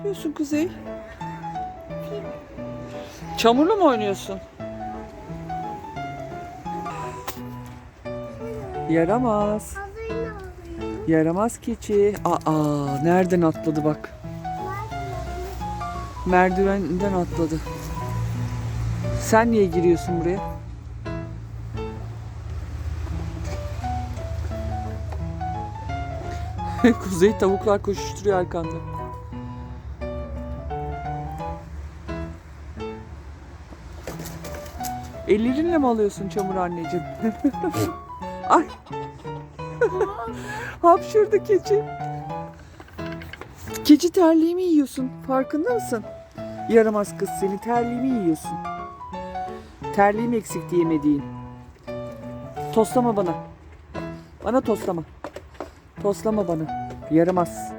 yapıyorsun Kuzey? Çamurla mı oynuyorsun? Yaramaz. Yaramaz keçi. Aa, nereden atladı bak. Merdivenden atladı. Sen niye giriyorsun buraya? Kuzey tavuklar koşuşturuyor arkanda. Ellerinle mi alıyorsun çamur anneciğim? Ay. Hapşırdı keçi. Keçi terliğimi yiyorsun. Farkında mısın? Yaramaz kız seni terliğimi yiyorsun. Terliğim eksikti yemediğin. Toslama bana. Bana toslama. Toslama bana. Yaramaz.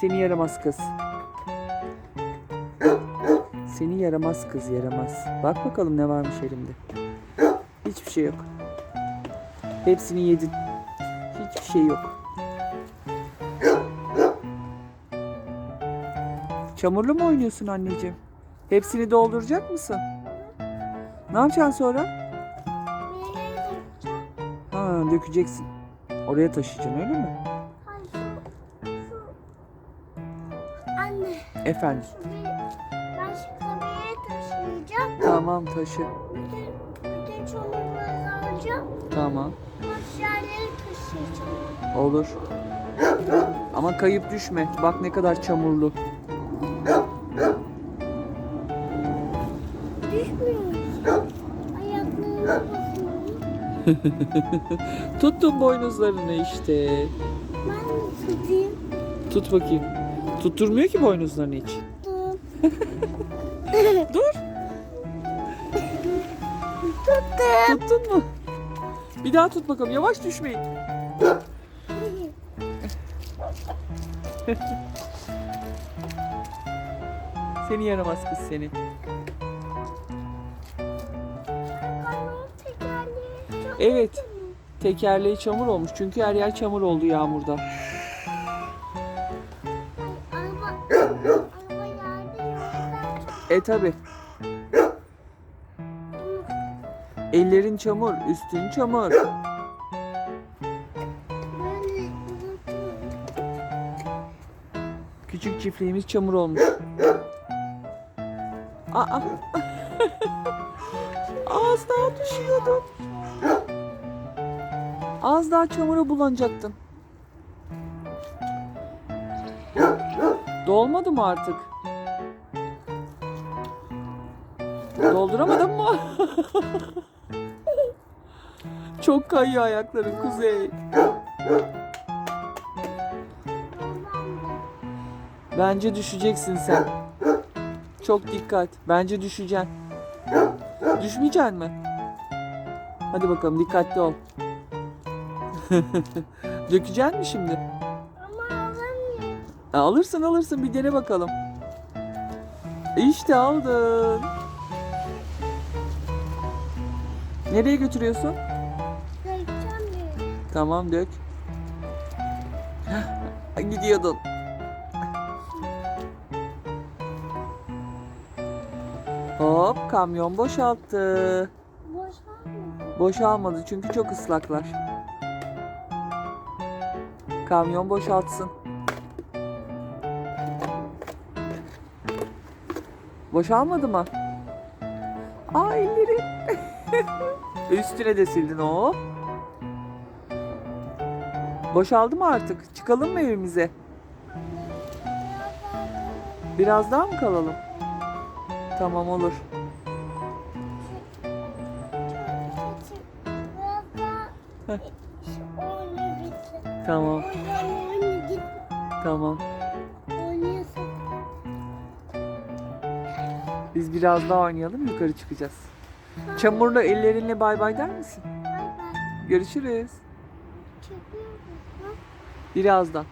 Seni yaramaz kız. Seni yaramaz kız yaramaz. Bak bakalım ne varmış elimde. Hiçbir şey yok. Hepsini yedin. Hiçbir şey yok. Çamurlu mu oynuyorsun anneciğim? Hepsini dolduracak mısın? Ne yapacaksın sonra? Ha, dökeceksin. Oraya taşıyacaksın öyle mi? Anne Efendim. Tamam taşı. Bütün, alacağım. Tamam. Aşağıya taşıyacağım. Olur. Ama kayıp düşme. Bak ne kadar çamurlu. Düşmüyoruz. Ayaklarını basıyorum. Tuttum boynuzlarını işte. Ben de tutayım. Tut bakayım. Tutturmuyor ki boynuzlarını hiç. Dur. Tuttum. Tuttun mu? Bir daha tut bakalım. Yavaş düşmeyin. Seni yaramaz kız seni. Evet. Tekerleği çamur olmuş. Çünkü her yer çamur oldu yağmurda. E tabi. Ellerin çamur, üstün çamur. Küçük çiftliğimiz çamur olmuş. Aa. Az daha düşüyordun. Az daha çamura bulanacaktın. Dolmadı mı artık? Dolduramadın mı? Çok kayıyor ayakların Kuzey. Bence düşeceksin sen. Çok dikkat. Bence düşeceksin. Düşmeyeceksin mi? Hadi bakalım dikkatli ol. Dökeceksin mi şimdi? Ama alamıyorum. Alırsın alırsın bir dene bakalım. İşte aldın. Nereye götürüyorsun? Tamam dök. Gidiyordun. Hop kamyon boşalttı. Boşalmadım. Boşalmadı çünkü çok ıslaklar. Kamyon boşaltsın. Boşalmadı mı? Aa elleri. Üstüne de sildin o. Boşaldı mı artık? Çıkalım mı evimize? Biraz daha mı kalalım? Tamam olur. Heh. Tamam, tamam. Biz biraz daha oynayalım yukarı çıkacağız. Çamurla ellerinle bay bay der misin? Bay bay. Görüşürüz. Musun? Birazdan.